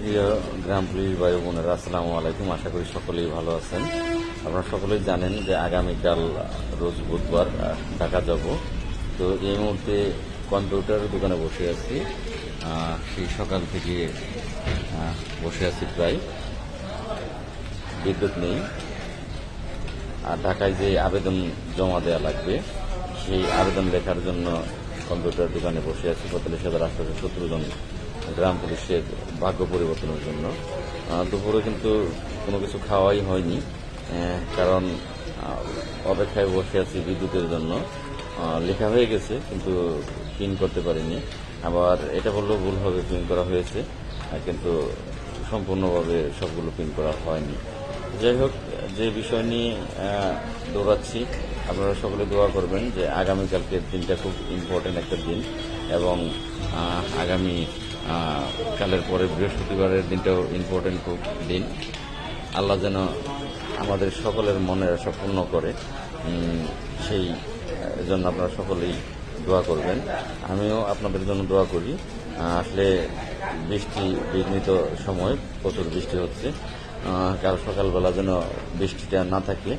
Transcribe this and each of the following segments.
প্রিয় গ্রাম পুলিশ ভাই বোনেরা, আসসালামু আলাইকুম। আশা করি সকলেই ভালো আছেন। আপনারা সকলেই জানেন যে আগামীকাল রোজ বুধবার ঢাকা যাব। তো এই মুহূর্তে কম্পিউটার দোকানে বসে আছি। সেই সকাল থেকে বসে আছি প্রায়। বিদ্যুৎ নেই। আর ঢাকায় যে আবেদন জমা দেওয়া লাগবে, সেই আবেদন লেখার জন্য কম্পিউটার দোকানে বসে আছি। পঁয়তাল্লিশ হাজার আটশো সত্তর জন গ্রাম পুলিশের ভাগ্য পরিবর্তনের জন্য। দুপুরে কিন্তু কোনো কিছু খাওয়াই হয়নি কারণ অপেক্ষায় বসে আছি বিদ্যুতের জন্য। লেখা হয়ে গেছে, কিন্তু পিন করতে পারিনি। আবার এটা বললেও ভুল হবে, পিন করা হয়েছে কিন্তু সম্পূর্ণভাবে সবগুলো পিন করা হয়নি। যাই হোক, যে বিষয় নিয়ে দৌড়াচ্ছি, আপনারা সকলে দোয়া করবেন যে আগামীকালকের দিনটা খুব ইম্পর্টেন্ট একটা দিন এবং আগামী কালের পরে বৃহস্পতিবারের দিনটাও ইম্পর্টেন্ট খুব দিন। আল্লাহ যেন আমাদের সকলের মনের আশা পূর্ণ করে। সেই জন্য আপনারা সকলেই দোয়া করবেন। আমিও আপনাদের জন্য দোয়া করি। আসলে বৃষ্টি বিঘ্নিত সময় প্রচুর বৃষ্টি হচ্ছে। কাল সকালবেলা যেন বৃষ্টিটা না থাকে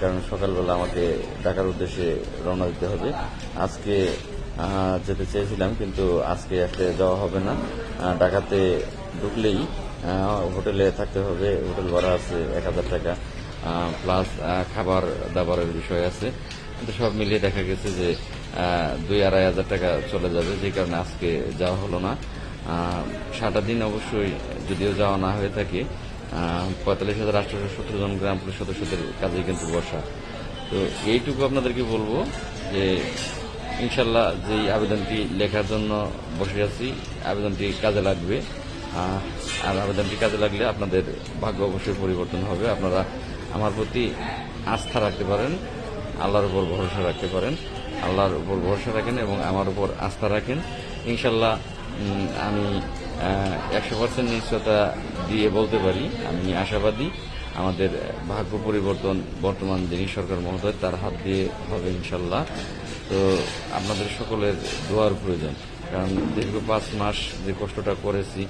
কারণ সকালবেলা আমাকে ঢাকার উদ্দেশ্যে রওনা দিতে হবে। আজকে যেতে চেয়েছিলাম, কিন্তু আজকে আসলে যাওয়া হবে না। ঢাকাতে ঢুকলেই হোটেলে থাকতে হবে। হোটেল ভাড়া আছে এক হাজার টাকা। প্লাস খাবার দাবারের বিষয় আছে। কিন্তু সব মিলিয়ে দেখা গেছে যে দুই আড়াই হাজার টাকা চলে যাবে। যে কারণে আজকে যাওয়া হলো না। সারাটা দিন অবশ্যই যদিও যাওয়া না হয়ে থাকে পঁয়তাল্লিশ হাজার আটশোশো সত্তর জন গ্রাম পুলিশ সদস্যদের কাজে কিন্তু বসা। তো এইটুকু আপনাদেরকে বলব যে ইনশাল্লাহ যেই আবেদনটি লেখার জন্য বসে আছি, আবেদনটি কাজে লাগবে। আর আবেদনটি কাজে লাগলে আপনাদের ভাগ্য অবশ্যই পরিবর্তন হবে। আপনারা আমার প্রতি আস্থা রাখতে পারেন, আল্লাহর উপর ভরসা রাখতে পারেন, আল্লাহর উপর ভরসা রাখেন এবং আমার উপর আস্থা রাখেন। ইনশাল্লাহ আমি একশো পার্সেন্ট নিশ্চয়তা দিয়ে বলতে পারি, আমি আশাবাদী। আমাদের ভাগ্য পরিবর্তন, বর্তমান যিনি সরকার মহোদয়, তার হাত দিয়ে হবে ইনশাল্লাহ। তো আপনাদের সকলের দোয়ার প্রয়োজন। কারণ দীর্ঘ পাঁচ মাস যে কষ্টটা করেছি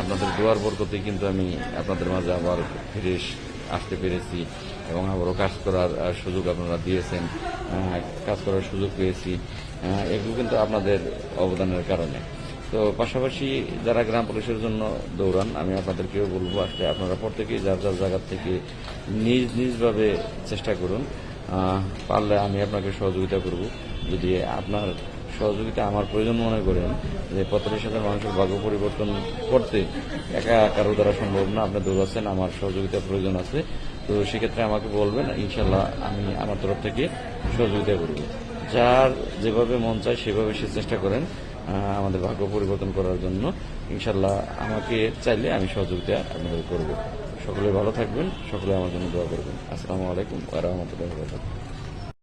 আপনাদের দোয়ার বরকতে কিন্তু আমি আপনাদের মাঝে আবার ফিরে আসতে পেরেছি এবং আবারও কাজ করার সুযোগ আপনারা দিয়েছেন কাজ করার সুযোগ পেয়েছি। এগুলো কিন্তু আপনাদের অবদানের কারণে। তো পাশাপাশি যারা গ্রাম পুলিশের জন্য দৌড়ান, আমি আপনাদেরকেও বলব আসলে আপনারা প্রত্যেকেই যার যার জায়গার থেকে নিজ নিজভাবে চেষ্টা করুন। পারলে আমি আপনাকে সহযোগিতা করব। যদি আপনার সহযোগিতা আমার প্রয়োজন মনে করেন যে পঁয়তাল্লিশ হাজার মানুষের ভাগ্য পরিবর্তন করতে একা কারও দ্বারা সম্ভব না, আপনি দৌড়াচ্ছেন, আমার সহযোগিতা প্রয়োজন আছে। তো সেক্ষেত্রে আমাকে বলবেন ইনশাল্লাহ আমি আমার তরফ থেকে সহযোগিতা করব। যার যেভাবে মন চায় সেভাবে সে চেষ্টা করেন। আমাদের ভাগ্য পরিবর্তন করার জন্য ইনশাল্লাহ আমাকে চাইলে আমি সহযোগিতা আপনাদের করব। সকলে ভালো থাকবেন, সকলে আমার জন্য দোয়া করবেন। আসসালামু আলাইকুম ওয়া রাহমাতুল্লাহি